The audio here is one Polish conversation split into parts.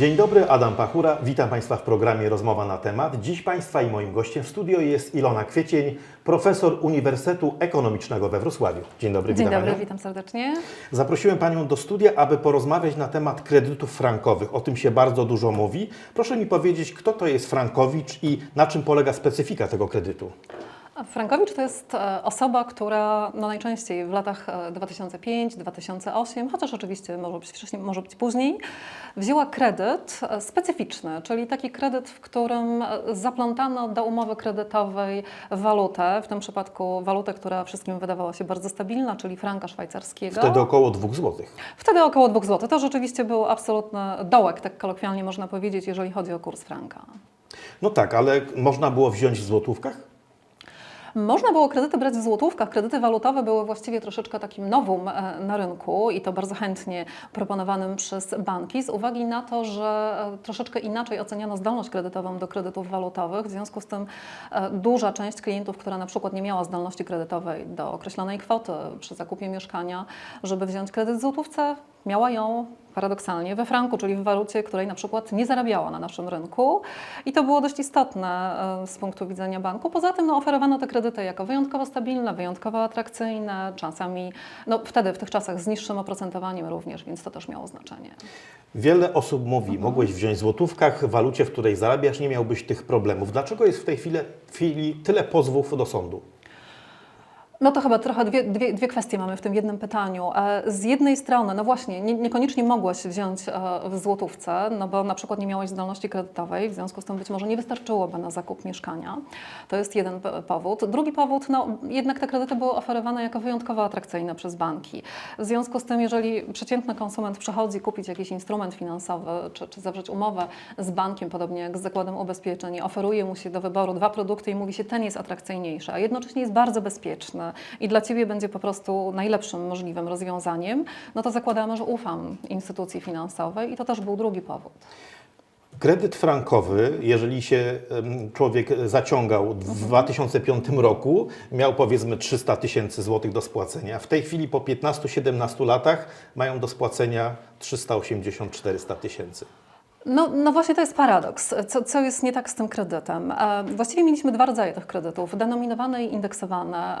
Dzień dobry, Adam Pachura. Witam Państwa w programie Rozmowa na temat. Dziś Państwa i moim gościem w studio jest Ilona Kwiecień, profesor Uniwersytetu Ekonomicznego we Wrocławiu. Dzień dobry, Dzień witam dobry, Panią. witam serdecznie. Zaprosiłem Panią do studia, aby porozmawiać na temat kredytów frankowych. O tym się bardzo dużo mówi. Proszę mi powiedzieć, kto to jest frankowicz i na czym polega specyfika tego kredytu? Frankowicz to jest e, osoba, która no najczęściej w latach e, 2005-2008, chociaż oczywiście może być wcześniej, może być później, wzięła kredyt e, specyficzny, czyli taki kredyt, w którym e, zaplątano do umowy kredytowej walutę, w tym przypadku walutę, która wszystkim wydawała się bardzo stabilna, czyli franka szwajcarskiego. Wtedy około 2 zł. Wtedy około 2 zł. To rzeczywiście był absolutny dołek, tak kolokwialnie można powiedzieć, jeżeli chodzi o kurs franka. No tak, ale można było wziąć w złotówkach? Można było kredyty brać w złotówkach. Kredyty walutowe były właściwie troszeczkę takim nowum e, na rynku i to bardzo chętnie proponowanym przez banki z uwagi na to, że e, troszeczkę inaczej oceniano zdolność kredytową do kredytów walutowych. W związku z tym e, duża część klientów, która na przykład nie miała zdolności kredytowej do określonej kwoty przy zakupie mieszkania, żeby wziąć kredyt w złotówce, miała ją paradoksalnie we franku, czyli w walucie, której na przykład nie zarabiała na naszym rynku. I to było dość istotne e, z punktu widzenia banku. Poza tym no, oferowano te kredyty jako wyjątkowo stabilne, wyjątkowo atrakcyjne, czasami, no wtedy w tych czasach z niższym oprocentowaniem również, więc to też miało znaczenie. Wiele osób mówi, mogłeś wziąć w złotówkach, w walucie, w której zarabiasz, nie miałbyś tych problemów. Dlaczego jest w tej chwili, chwili tyle pozwów do sądu? No to chyba trochę dwie, dwie, dwie kwestie mamy w tym jednym pytaniu. E, Z jednej strony, no właśnie, nie, niekoniecznie mogłaś wziąć e, w złotówce, no bo na przykład nie miałaś zdolności kredytowej, w związku z tym być może nie wystarczyłoby na zakup mieszkania. To jest jeden powód. Drugi powód, no jednak te kredyty były oferowane jako wyjątkowo atrakcyjne przez banki. W związku z tym, jeżeli przeciętny konsument przychodzi kupić jakiś instrument finansowy, czy, czy zawrzeć umowę z bankiem, podobnie jak z zakładem ubezpieczeń, oferuje mu się do wyboru dwa produkty i mówi się, ten jest atrakcyjniejszy, a jednocześnie jest bardzo bezpieczny i dla Ciebie będzie po prostu najlepszym możliwym rozwiązaniem, no to zakładamy, że ufam instytucji finansowej i to też był drugi powód. Kredyt frankowy, jeżeli się człowiek zaciągał w 2005 roku, miał powiedzmy 300 tysięcy złotych do spłacenia. W tej chwili po 15-17 latach mają do spłacenia 380-400 tysięcy. No, no właśnie to jest paradoks. Co, co jest nie tak z tym kredytem? E, Właściwie mieliśmy dwa rodzaje tych kredytów, denominowane i indeksowane.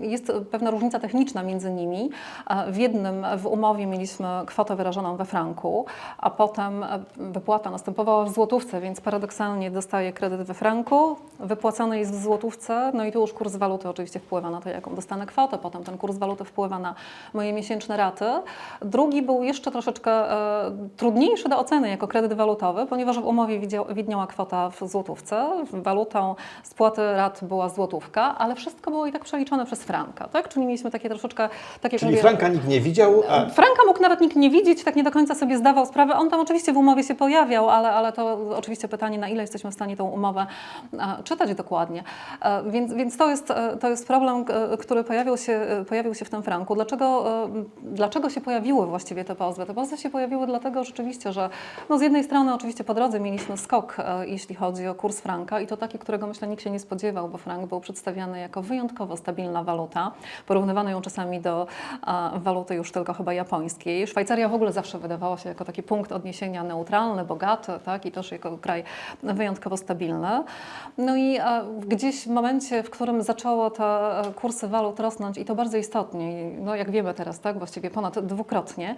Jest pewna różnica techniczna między nimi. E, W jednym w umowie mieliśmy kwotę wyrażoną we franku, a potem e, wypłata następowała w złotówce, więc paradoksalnie dostaję kredyt we franku, wypłacony jest w złotówce, no i tu już kurs waluty oczywiście wpływa na to, jaką dostanę kwotę, potem ten kurs waluty wpływa na moje miesięczne raty. Drugi był jeszcze troszeczkę trudniejszy do oceny jako kredyt walutowy, ponieważ w umowie widniała kwota w złotówce, walutą spłaty rat była złotówka, ale wszystko było i tak przeliczone przez franka, tak? Czyli mieliśmy takie troszeczkę, tak jak Czyli mówię, franka nikt nie widział, a Franka mógł nawet nikt nie widzieć, tak nie do końca sobie zdawał sprawę. On tam oczywiście w umowie się pojawiał, ale, ale to oczywiście pytanie, na ile jesteśmy w stanie tą umowę e, czytać dokładnie. E, więc, więc to, jest, e, to jest problem, e, który pojawił się, e, pojawił się w tym franku. Dlaczego, e, dlaczego się pojawiły właściwie te pozwy? Te pozwy się pojawiły dlatego rzeczywiście, że no z jednej strony oczywiście po drodze mieliśmy skok, e, jeśli chodzi o kurs franka i to taki, którego myślę nikt się nie spodziewał, bo frank był przedstawiany jako wyjątkowo stabilna waluta. Porównywano ją czasami do waluty już tylko chyba japońskiej. Szwajcaria w ogóle zawsze wydawała się jako taki punkt odniesienia neutralny, bogaty, tak, i też jako kraj wyjątkowo stabilny. No i e, gdzieś w momencie, w którym zaczęło te e, kursy walut rosnąć i to bardzo istotnie, no jak wiemy teraz, tak, właściwie ponad dwukrotnie,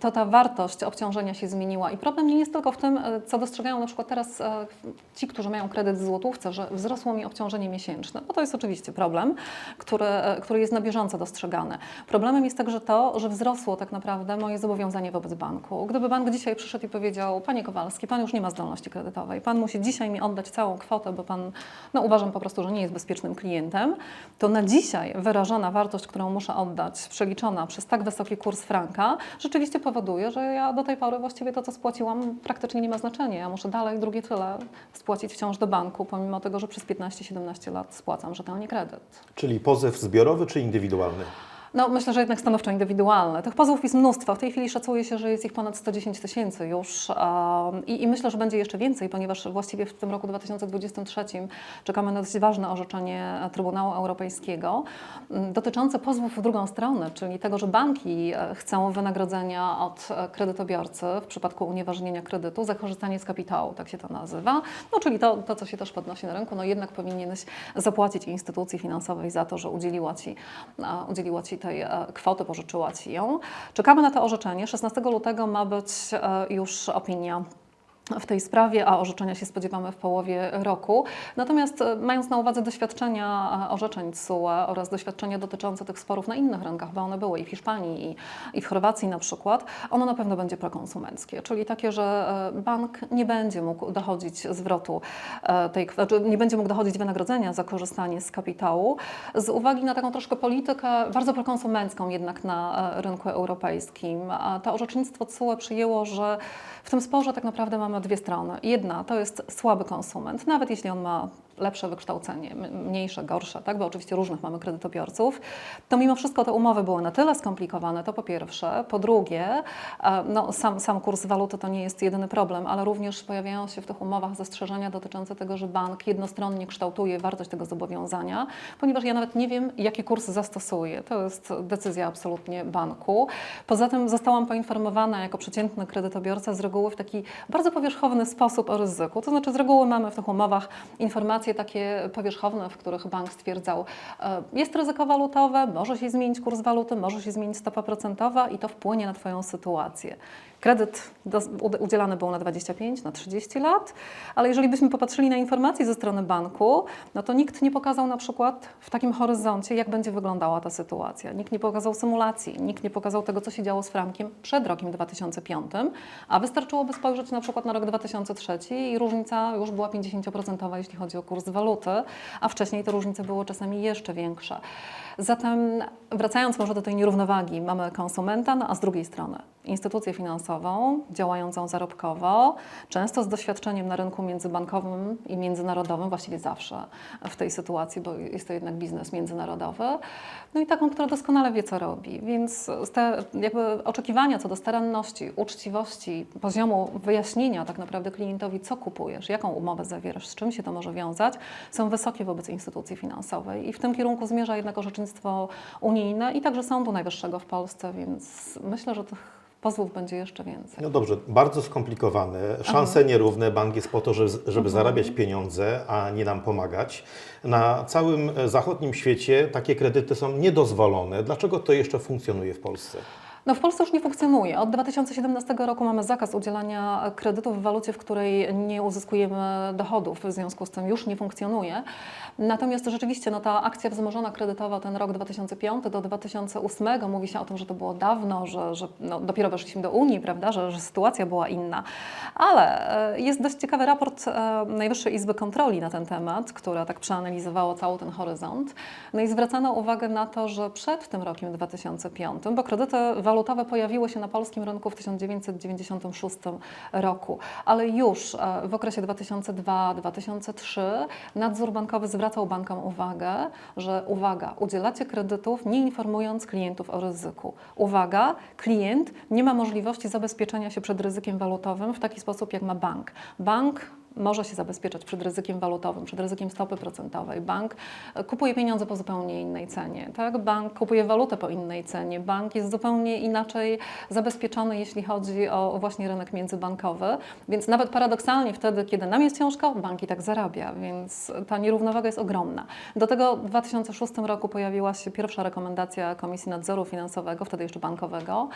to ta wartość obciążenia się zmieniła. I problem nie jest tylko w tym, e, co dostrzegają na przykład teraz e, ci, którzy mają kredyt w złotówce, że wzrosło mi obciążenie miesięczne, bo to jest oczywiście problem, który, e, który jest na bieżąco dostrzegany. Problemem jest także to, że wzrosło tak naprawdę moje zobowiązanie wobec banku. Gdyby bank dzisiaj przyszedł i powiedział, panie Kowalski, pan już nie ma zdolności kredytowej, pan musi dzisiaj mi oddać całą kwotę, bo pan, no uważam po prostu, że nie jest bezpiecznym klientem, to na dzisiaj wyrażona wartość, którą muszę oddać, przeliczona przez tak wysoki kurs franka, rzeczywiście powoduje, że ja do tej pory właściwie to, co spłaciłam, praktycznie nie ma znaczenia. Ja muszę dalej drugie tyle spłacić wciąż do banku, pomimo tego, że przez 15-17 lat spłacam rzetelnie kredyt. czyli pozew zbiorowy czy indywidualny? No, myślę, że jednak stanowczo indywidualne. Tych pozwów jest mnóstwo. W tej chwili szacuje się, że jest ich ponad 110 tysięcy już i, i myślę, że będzie jeszcze więcej, ponieważ właściwie w tym roku 2023 czekamy na dość ważne orzeczenie Trybunału Europejskiego dotyczące pozwów w drugą stronę, czyli tego, że banki e, chcą wynagrodzenia od e, kredytobiorcy w przypadku unieważnienia kredytu za korzystanie z kapitału, tak się to nazywa. No, czyli to, to, co się też podnosi na rynku, no jednak powinieneś zapłacić instytucji finansowej za to, że udzieliła Ci, e, udzieliła ci tej e, kwoty, pożyczyła Ci ją. Czekamy na to orzeczenie. 16 lutego ma być e, już opinia w tej sprawie, a orzeczenia się spodziewamy w połowie roku. Natomiast e, mając na uwadze doświadczenia e, orzeczeń TSUE oraz doświadczenia dotyczące tych sporów na innych rynkach, bo one były i w Hiszpanii, i, i w Chorwacji na przykład, ono na pewno będzie prokonsumenckie, czyli takie, że e, bank nie będzie mógł dochodzić zwrotu tej kwoty, nie będzie mógł dochodzić wynagrodzenia za korzystanie z kapitału, z uwagi na taką troszkę politykę bardzo prokonsumencką jednak na rynku europejskim. A to orzecznictwo TSUE przyjęło, że w tym sporze tak naprawdę mamy dwie strony. Jedna to jest słaby konsument, nawet jeśli on ma lepsze wykształcenie, mniejsze, gorsze, tak? bo oczywiście różnych mamy kredytobiorców, to mimo wszystko te umowy były na tyle skomplikowane, to po pierwsze. Po drugie, e, no, sam, sam kurs waluty to nie jest jedyny problem, ale również pojawiają się w tych umowach zastrzeżenia dotyczące tego, że bank jednostronnie kształtuje wartość tego zobowiązania, ponieważ ja nawet nie wiem, jaki kurs zastosuje. To jest decyzja absolutnie banku. Poza tym zostałam poinformowana jako przeciętny kredytobiorca z reguły w taki bardzo powierzchowny sposób o ryzyku. To znaczy z reguły mamy w tych umowach informacje takie powierzchowne, w których bank stwierdzał, e, jest ryzyko walutowe, może się zmienić kurs waluty, może się zmienić stopa procentowa i to wpłynie na Twoją sytuację. Kredyt udzielany był na 25, na 30 lat, ale jeżeli byśmy popatrzyli na informacje ze strony banku, no to nikt nie pokazał na przykład w takim horyzoncie, jak będzie wyglądała ta sytuacja. Nikt nie pokazał symulacji, nikt nie pokazał tego, co się działo z frankiem przed rokiem 2005, a wystarczyłoby spojrzeć na przykład na rok 2003 i różnica już była 50% jeśli chodzi o kurs waluty, a wcześniej te różnice były czasami jeszcze większe. Zatem wracając może do tej nierównowagi, mamy konsumenta, no a z drugiej strony instytucję finansową działającą zarobkowo, często z doświadczeniem na rynku międzybankowym i międzynarodowym, właściwie zawsze w tej sytuacji, bo jest to jednak biznes międzynarodowy, no i taką, która doskonale wie, co robi. Więc te jakby oczekiwania co do staranności, uczciwości, poziomu wyjaśnienia tak naprawdę klientowi, co kupujesz, jaką umowę zawierasz, z czym się to może wiązać, są wysokie wobec instytucji finansowej. I w tym kierunku zmierza jednak orzecznictwo unijne i także Sądu Najwyższego w Polsce, więc myślę, że tych pozwów będzie jeszcze więcej. No dobrze, bardzo skomplikowane, szanse nierówne, bank jest po to, żeby, żeby zarabiać pieniądze, a nie nam pomagać. Na całym e, zachodnim świecie takie kredyty są niedozwolone. Dlaczego to jeszcze funkcjonuje w Polsce? No w Polsce już nie funkcjonuje. Od 2017 roku mamy zakaz udzielania kredytów w walucie, w której nie uzyskujemy dochodów. W związku z tym już nie funkcjonuje. Natomiast rzeczywiście no, ta akcja wzmożona kredytowa, ten rok 2005 do 2008, mówi się o tym, że to było dawno, że, że no, dopiero weszliśmy do Unii, prawda, że, że sytuacja była inna. Ale e, jest dość ciekawy raport e, Najwyższej Izby Kontroli na ten temat, która tak przeanalizowała cały ten horyzont. No i zwracano uwagę na to, że przed tym rokiem 2005, bo kredyty walutowe pojawiły się na polskim rynku w 1996 roku, ale już e, w okresie 2002-2003 nadzór bankowy zwracał bankom uwagę, że uwaga, udzielacie kredytów nie informując klientów o ryzyku. Uwaga, klient nie ma możliwości zabezpieczenia się przed ryzykiem walutowym w taki sposób, jak ma bank. Bank może się zabezpieczać przed ryzykiem walutowym, przed ryzykiem stopy procentowej. Bank kupuje pieniądze po zupełnie innej cenie. Tak? Bank kupuje walutę po innej cenie. Bank jest zupełnie inaczej zabezpieczony, jeśli chodzi o właśnie rynek międzybankowy. Więc nawet paradoksalnie wtedy, kiedy nam jest ciężko, bank i tak zarabia, więc ta nierównowaga jest ogromna. Do tego w 2006 roku pojawiła się pierwsza rekomendacja Komisji Nadzoru Finansowego, wtedy jeszcze bankowego,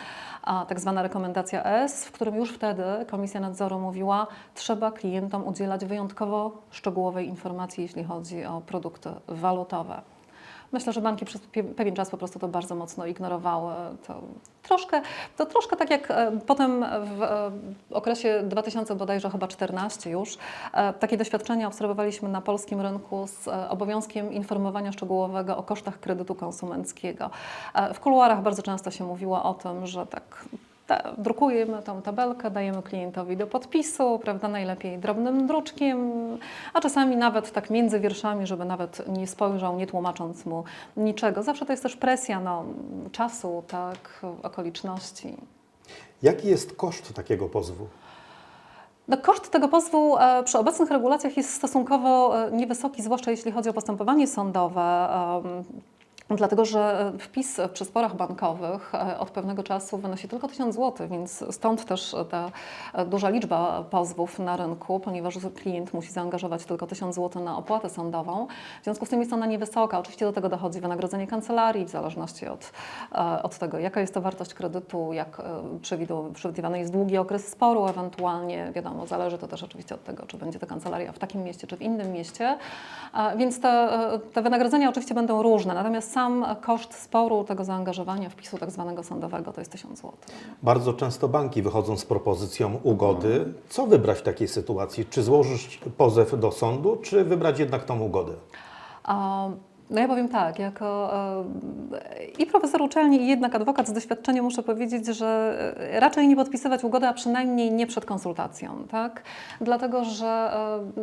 a tak zwana rekomendacja S, w którym już wtedy Komisja Nadzoru mówiła, trzeba klientom udzielać wyjątkowo szczegółowej informacji, jeśli chodzi o produkty walutowe. Myślę, że banki przez pewien czas po prostu to bardzo mocno ignorowały. To troszkę, to troszkę tak jak e, potem w e, okresie 2000 bodajże chyba 14 już, e, takie doświadczenia obserwowaliśmy na polskim rynku z obowiązkiem informowania szczegółowego o kosztach kredytu konsumenckiego. W kuluarach bardzo często się mówiło o tym, że tak ta, drukujemy tą tabelkę, dajemy klientowi do podpisu, prawda, najlepiej drobnym druczkiem, a czasami nawet tak między wierszami, żeby nawet nie spojrzał, nie tłumacząc mu niczego. Zawsze to jest też presja no, czasu, tak, okoliczności. Jaki jest koszt takiego pozwu? No, koszt tego pozwu e, przy obecnych regulacjach jest stosunkowo e, niewysoki, zwłaszcza jeśli chodzi o postępowanie sądowe. Dlatego, że wpis przy sporach bankowych e, od pewnego czasu wynosi tylko 1000 zł, więc stąd też ta e, duża liczba pozwów na rynku, ponieważ klient musi zaangażować tylko 1000 zł na opłatę sądową. W związku z tym jest ona niewysoka. Oczywiście do tego dochodzi wynagrodzenie kancelarii, w zależności od, e, od tego, jaka jest to wartość kredytu, jak e, przewidywany jest długi okres sporu ewentualnie. Wiadomo, zależy to też oczywiście od tego, czy będzie to kancelaria w takim mieście, czy w innym mieście. E, Więc te, e, te wynagrodzenia oczywiście będą różne, natomiast sam koszt sporu, tego zaangażowania wpisu tak zwanego sądowego to jest 1000 zł. Bardzo często banki wychodzą z propozycją ugody. Co wybrać w takiej sytuacji? Czy złożyć pozew do sądu, czy wybrać jednak tą ugodę? No ja powiem tak, jako e, i profesor uczelni, i jednak adwokat z doświadczenia muszę powiedzieć, że e, raczej nie podpisywać ugody, a przynajmniej nie przed konsultacją, tak? Dlatego, że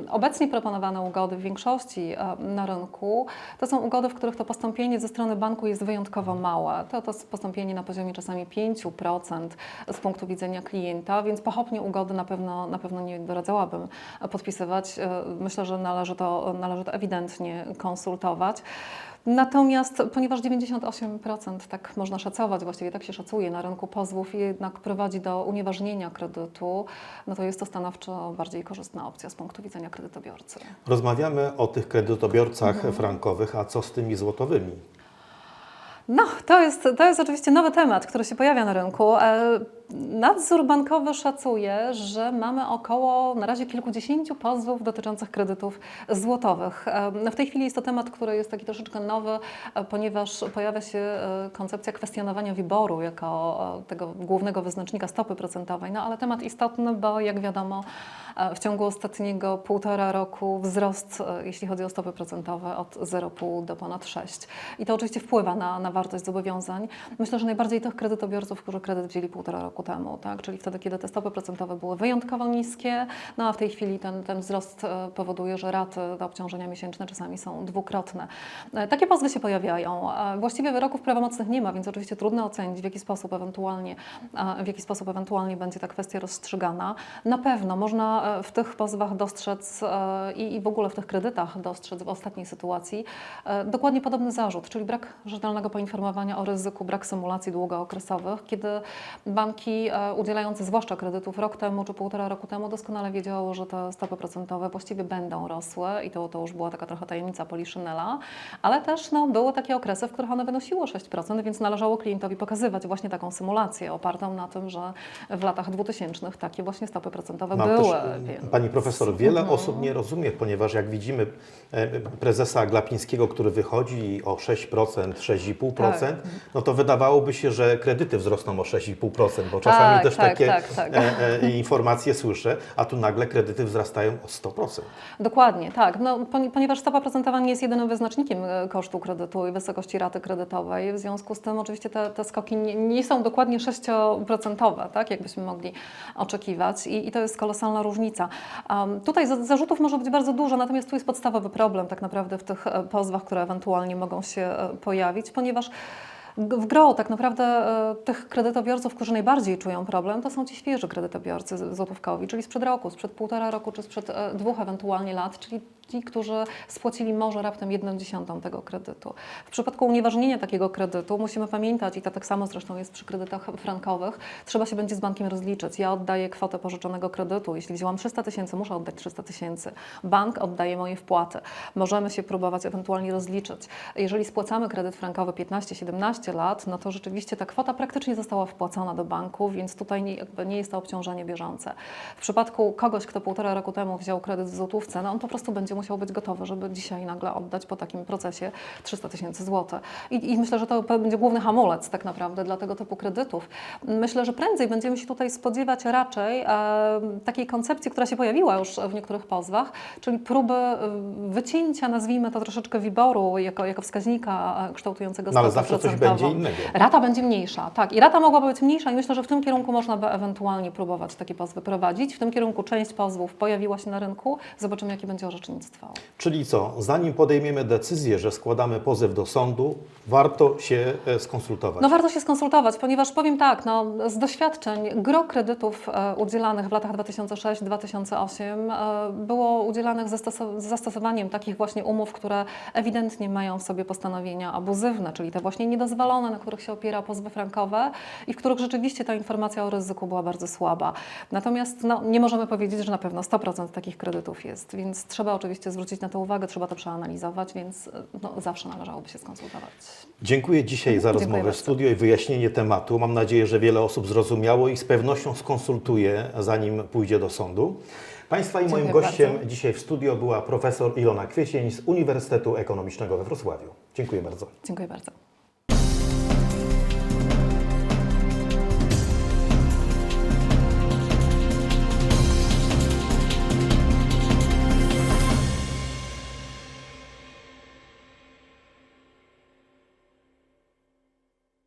e, obecnie proponowane ugody w większości na rynku to są ugody, w których to postąpienie ze strony banku jest wyjątkowo małe. To, to jest postąpienie na poziomie czasami 5% z punktu widzenia klienta, więc pochopnie ugody na pewno, na pewno nie doradzałabym podpisywać. Myślę, że należy to, należy to ewidentnie konsultować. Natomiast ponieważ 98% tak można szacować, właściwie tak się szacuje na rynku pozwów i jednak prowadzi do unieważnienia kredytu, no to jest to stanowczo bardziej korzystna opcja z punktu widzenia kredytobiorcy. Rozmawiamy o tych kredytobiorcach frankowych, a co z tymi złotowymi? No, to jest, to jest oczywiście nowy temat, który się pojawia na rynku. Nadzór bankowy szacuje, że mamy około na razie kilkudziesięciu pozwów dotyczących kredytów złotowych. E, W tej chwili jest to temat, który jest taki troszeczkę nowy, e, ponieważ pojawia się e, koncepcja kwestionowania wyboru jako tego głównego wyznacznika stopy procentowej. No ale temat istotny, bo jak wiadomo, w ciągu ostatniego półtora roku wzrost, jeśli chodzi o stopy procentowe, od 0,5 do ponad 6. I to oczywiście wpływa na, na wartość zobowiązań. Myślę, że najbardziej tych kredytobiorców, którzy kredyt wzięli półtora roku temu, tak? czyli wtedy, kiedy te stopy procentowe były wyjątkowo niskie, no a w tej chwili ten, ten wzrost e, powoduje, że raty do obciążenia miesięczne czasami są dwukrotne. E, Takie pozwy się pojawiają. E, Właściwie wyroków prawomocnych nie ma, więc oczywiście trudno ocenić, w jaki sposób ewentualnie, w jaki sposób ewentualnie będzie ta kwestia rozstrzygana. Na pewno można w tych pozwach dostrzec i, i w ogóle w tych kredytach dostrzec w ostatniej sytuacji dokładnie podobny zarzut, czyli brak rzetelnego poinformowania o ryzyku, brak symulacji długookresowych, kiedy banki e, udzielające zwłaszcza kredytów rok temu czy półtora roku temu doskonale wiedziało, że te stopy procentowe właściwie będą rosły i to, to już była taka trochę tajemnica Poliszynela, ale też no, były takie okresy, w których one wynosiły 6%, więc należało klientowi pokazywać właśnie taką symulację opartą na tym, że w latach 2000 takie właśnie stopy procentowe Mam były. też, więc- Pani profesor, wiele Mhm. osób nie rozumie, ponieważ jak widzimy e, prezesa Glapińskiego, który wychodzi o 6%, 6,5%, Tak. no to wydawałoby się, że kredyty wzrosną o 6,5%, bo czasami Tak, też tak, takie tak, tak. e, e, informacje słyszę, a tu nagle kredyty wzrastają o 100%. Dokładnie, tak. No, poni- ponieważ stopa procentowa nie jest jedynym wyznacznikiem e, kosztu kredytu i wysokości raty kredytowej, w związku z tym oczywiście te, te skoki nie, nie są dokładnie 6%, tak, jakbyśmy mogli oczekiwać i, i to jest kolosalna różnica. Um, tutaj za, zarzutów może być bardzo dużo, natomiast tu jest podstawowy problem tak naprawdę w tych e, pozwach, które ewentualnie mogą się e, pojawić, ponieważ W gro tak naprawdę e, tych kredytobiorców, którzy najbardziej czują problem, to są ci świeży kredytobiorcy złotówkowi, czyli sprzed roku, sprzed półtora roku, czy sprzed e, dwóch ewentualnie lat, czyli ci, którzy spłacili może raptem jedną dziesiątą tego kredytu. W przypadku unieważnienia takiego kredytu musimy pamiętać, i to tak samo zresztą jest przy kredytach frankowych, trzeba się będzie z bankiem rozliczyć. Ja oddaję kwotę pożyczonego kredytu. Jeśli wzięłam 300 tysięcy, muszę oddać 300 tysięcy. Bank oddaje moje wpłaty. Możemy się próbować ewentualnie rozliczyć. Jeżeli spłacamy kredyt frankowy 15-17 lat, no to rzeczywiście ta kwota praktycznie została wpłacona do banku, więc tutaj nie, nie jest to obciążenie bieżące. W przypadku kogoś, kto półtora roku temu wziął kredyt w złotówce, no on po prostu będzie musiał być gotowy, żeby dzisiaj nagle oddać po takim procesie 300 tysięcy złotych. I, I myślę, że to będzie główny hamulec tak naprawdę dla tego typu kredytów. Myślę, że prędzej będziemy się tutaj spodziewać raczej e, takiej koncepcji, która się pojawiła już w niektórych pozwach, czyli próby e, wycięcia, nazwijmy to troszeczkę WIBOR-u jako, jako wskaźnika e, kształtującego No ale zawsze coś będzie innego. Rata będzie mniejsza, tak. I rata mogłaby być mniejsza i myślę, że w tym kierunku można by ewentualnie próbować takie pozwy prowadzić. W tym kierunku część pozwów pojawiła się na rynku. Zobaczymy, jakie będzie orzecznictwo. Czyli co, zanim podejmiemy decyzję, że składamy pozew do sądu, warto się e, skonsultować. No warto się skonsultować, ponieważ powiem tak, no, z doświadczeń gro kredytów e, udzielanych w latach 2006-2008 e, było udzielanych z zastosowaniem takich właśnie umów, które ewidentnie mają w sobie postanowienia abuzywne, czyli te właśnie niedozwolone, na których się opiera pozwy frankowe i w których rzeczywiście ta informacja o ryzyku była bardzo słaba. Natomiast no, nie możemy powiedzieć, że na pewno 100% takich kredytów jest, więc trzeba oczywiście zwrócić na to uwagę, trzeba to przeanalizować, więc e, no, zawsze należałoby się skonsultować. Dziękuję dzisiaj za Dziękuję rozmowę w bardzo. studio i wyjaśnienie tematu. Mam nadzieję, że wiele osób zrozumiało i z pewnością skonsultuje, zanim pójdzie do sądu. Państwa i moim Dziękuję gościem bardzo. dzisiaj w studio była profesor Ilona Kwiecień z Uniwersytetu Ekonomicznego we Wrocławiu. Dziękuję bardzo. Dziękuję bardzo.